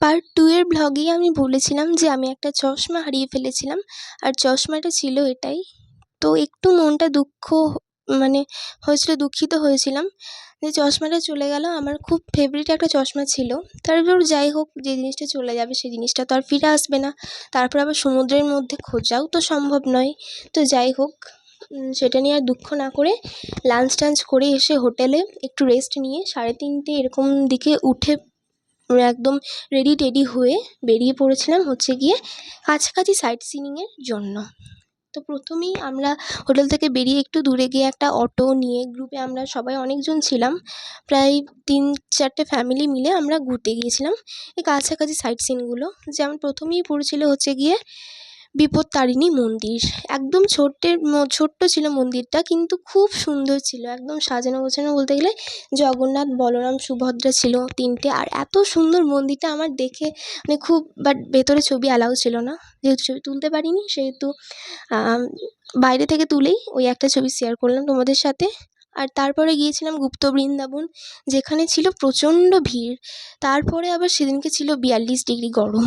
Part two এর ভ্লগেই আমি বলেছিলাম যে আমি একটা চশমা হারিয়ে ফেলেছিলাম, আর চশমাটা ছিল এটাই। তো একটু মনটা দুঃখ মানে হয়েছিল, দুঃখিত হয়েছিলাম যে চশমাটা চলে গেল। আমার খুব ফেভারিট একটা চশমা ছিল। তারপর যাই হোক, যে জিনিসটা চলে যাবে সেই জিনিসটা তো আর ফিরে আসবে না। তারপর আবার সমুদ্রের মধ্যে খোঁজাও তো সম্ভব নয়। তো যাই হোক সেটা নিয়ে আর দুঃখ না করে লাঞ্চ টাঞ্চ করে এসে হোটেলে একটু রেস্ট নিয়ে সাড়ে তিনটে এরকম দিকে উঠে একদম রেডি টেডি হয়ে বেরিয়ে পড়েছিলাম হচ্ছে গিয়ে কাছাকাছি সাইট সিনিংয়ের জন্য। তো প্রথমেই আমরা হোটেল থেকে বেরিয়ে একটু দূরে গিয়ে একটা অটো নিয়ে গ্রুপে আমরা সবাই অনেকজন ছিলাম। প্রায় তিন, চারটে ফ্যামিলি মিলে আমরা ঘুরতে গিয়েছিলাম। এই কাছাকাছি সাইট সিনগুলো যেমন প্রথমেই পড়েছিল হচ্ছে গিয়ে বিপত্তারিণী মন্দির। একদম ছোট্টের ছোট্ট ছিল মন্দিরটা, কিন্তু খুব সুন্দর ছিল। একদম সাজানো গোছানো বলতে গেলে জগন্নাথ, বলরাম, সুভদ্রা ছিল তিনটে। আর এত সুন্দর মন্দিরটা আমার দেখে মানে খুব, বাট ভেতরে ছবি অ্যালাউ ছিল না। যেহেতু ছবি তুলতে পারিনি, সেহেতু বাইরে থেকে তুলেই ওই একটা ছবি শেয়ার করলাম তোমাদের সাথে। আর তারপরে গিয়েছিলাম গুপ্ত বৃন্দাবন, যেখানে ছিল প্রচণ্ড ভিড়। তারপরে আবার সেদিনকে ছিল বিয়াল্লিশ ডিগ্রি গরম।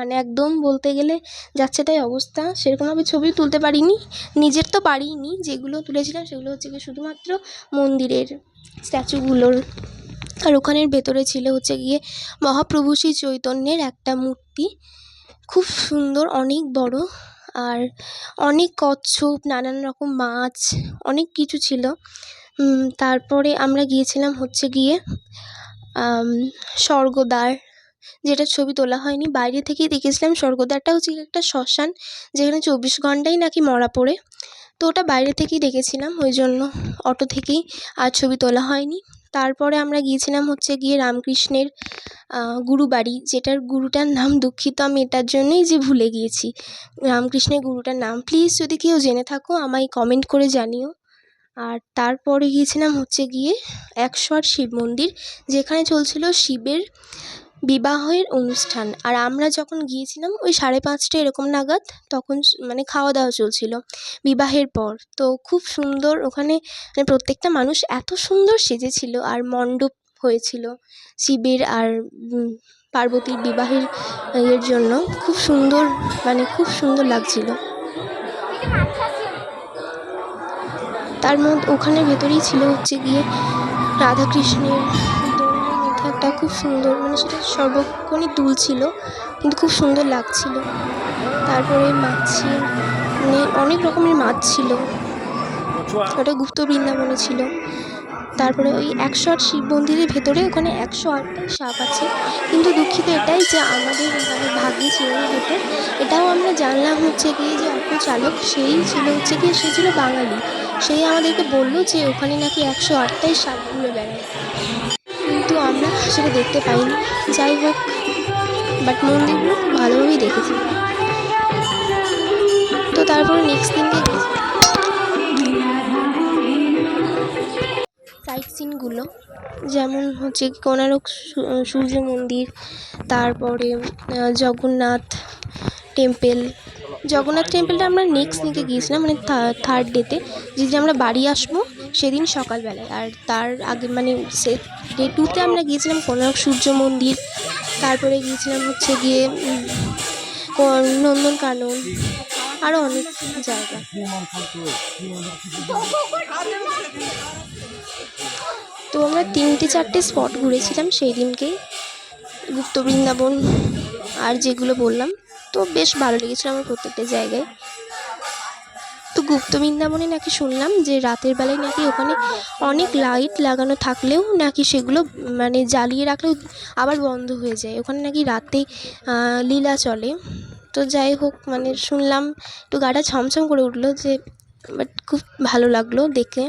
মানে একদম বলতে গেলে যাচ্ছে তাই অবস্থা। সেরকমভাবে ছবিও তুলতে পারিনি। নিজের তো পারিইনি যেগুলো তুলেছিলাম সেগুলো হচ্ছে গিয়ে শুধুমাত্র মন্দিরের স্ট্যাচুগুলোর। আর ওখানের ভেতরে ছিল হচ্ছে গিয়ে মহাপ্রভু শ্রী চৈতন্যের একটা মূর্তি। খুব সুন্দর, অনেক বড় আর অনেক কচ্ছপ, নানান রকম মাছ, অনেক কিছু ছিল। তারপরে আমরা গিয়েছিলাম হচ্ছে গিয়ে স্বর্গদ্বার। যেটার ছবি তোলা হয়নি। বাইরে থেকেই দেখেছিলাম স্বর্গদ্বারটা হচ্ছে একটা শ্মশান, যেখানে চব্বিশ ঘন্টাই নাকি মরা পড়ে। তো ওটা বাইরে থেকেই দেখেছিলাম, ওই জন্য অটো থেকেই আর ছবি তোলা হয়নি। তারপরে আমরা গিয়েছিলাম হচ্ছে গিয়ে রামকৃষ্ণের গুরু বাড়ি, যেটার গুরুটার নাম দুঃখিত, আমি এটার জন্যই যে ভুলে গিয়েছি। রামকৃষ্ণের গুরুটার নাম প্লিজ যদি কেউ জেনে থাকো, আমায় কমেন্ট করে জানিও। আর তারপরে গিয়েছিলাম হচ্ছে গিয়ে একশো আট শিব মন্দির, যেখানে চলছিল শিবের বিবাহের অনুষ্ঠান। আর আমরা যখন গিয়েছিলাম, ওই সাড়ে পাঁচটা এরকম নাগাদ তখন মানে খাওয়া দাওয়া চলছিল বিবাহের পর। তো খুব সুন্দর ওখানে মানে প্রত্যেকটা মানুষ এত সুন্দর সেজেছিল আর মণ্ডপ হয়েছিল শিবের আর পার্বতীর বিবাহের, এর জন্য। খুব সুন্দর মানে খুব সুন্দর লাগছিল। তার মধ্যে ওখানের ভেতরেই ছিল হচ্ছে গিয়ে রাধাকৃষ্ণের একটা খুব সুন্দর মানে সেটা সর্বক্ষণই দুলছিল, কিন্তু খুব সুন্দর লাগছিল। তারপরে মাছি মানে অনেক রকমের মাছ ছিল। ওটা গুপ্ত বৃন্দাবনে ছিল। তারপরে ওই একশো আট শিব মন্দিরের ভেতরে ওখানে একশো আটটা সাপ আছে। কিন্তু দুঃখিত এটাই যে আমাদের মানে ভাগ্যে ছিল ভেতর। এটাও আমরা জানলাম হচ্ছে গিয়ে যে অটো চালক, সেই ছিল হচ্ছে গিয়ে, সে ছিল বাঙালি। সেই আমাদেরকে বলল যে ওখানে নাকি একশো আটটাই সাপ ঘুরে বেড়ায়। কিন্তু আমরা সেটা দেখতে পাইনি। যাই হোক বাট মন্দিরগুলো খুব ভালোভাবেই দেখেছি। তো তারপরে নেক্সট দিন দিনকে সাইট সিনগুলো যেমন হচ্ছে কোণারক সূর্য মন্দির, তারপরে জগন্নাথ টেম্পেল জগন্নাথ টেম্পেলটা আমরা নেক্সট দিকে গিয়েছিলাম মানে থার্ড ডেতে যেদিন আমরা বাড়ি আসব সেদিন সকালবেলায়। আর তার আগে মানে সে ডে টুতে আমরা গিয়েছিলাম কোণার্ক সূর্য মন্দির। তারপরে গিয়েছিলাম হচ্ছে গিয়ে নন্দনকানন। আরও অনেক জায়গা। তো আমরা তিনটে চারটে স্পট ঘুরেছিলাম সেই দিনকেই গুপ্ত বৃন্দাবন আর যেগুলো বললাম। তো বেশ ভালো লেগেছিলো আমার প্রত্যেকটা জায়গায়। তো গুপ্ত বৃন্দাবনে নাকি শুনলাম যে রাতের বেলায় নাকি ওখানে অনেক লাইট লাগানো থাকলেও নাকি সেগুলো মানে জ্বালিয়ে রাখলেও আবার বন্ধ হয়ে যায়। ওখানে নাকি রাতে লীলা চলে। তো যাই হোক মানে শুনলাম, একটু গাটা ছমছম করে উঠল যে বাট খুব ভালো লাগল দেখে।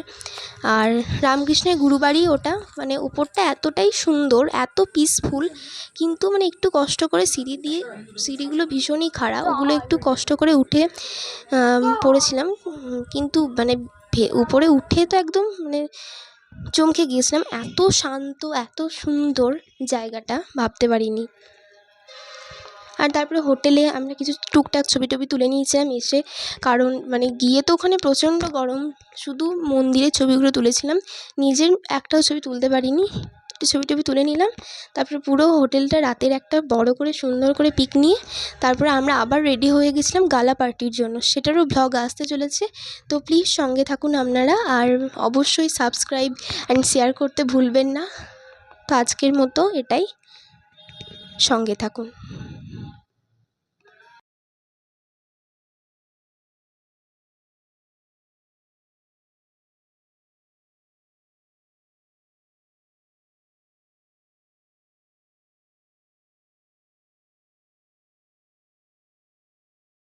আর রামকৃষ্ণের গুরুবাড়ি ওটা মানে উপরটা এতটাই সুন্দর, এত পিসফুল কিন্তু মানে একটু কষ্ট করে সিঁড়ি দিয়ে, সিঁড়িগুলো ভীষণই খারাপ, ওগুলো একটু কষ্ট করে উঠে পড়েছিলাম। কিন্তু মানে উপরে উঠে তো একদম মানে চমকে গিয়েছিলাম। এত শান্ত, এত সুন্দর জায়গাটা ভাবতে পারিনি। আর তারপরে হোটেলে আমরা কিছু টুকটাক ছবি টবি তুলে নিয়েছিলাম এসে। কারণ মানে গিয়ে তো ওখানে প্রচণ্ড গরম। শুধু মন্দিরের ছবিগুলো তুলেছিলাম। নিজের একটাও ছবি তুলতে পারিনি। ছবি টবি তুলে নিলাম। তারপরে পুরো হোটেলটা রাতের একটা বড় করে, সুন্দর করে পিক নিয়ে, তারপরে আমরা আবার রেডি হয়ে গেছিলাম গালা পার্টির জন্য। সেটারও ভ্লগ আসতে চলেছে। তো প্লিজ সঙ্গে থাকুন আপনারা। আর অবশ্যই সাবস্ক্রাইব অ্যান্ড শেয়ার করতে ভুলবেন না। তো আজকের মতো এটাই। সঙ্গে থাকুন।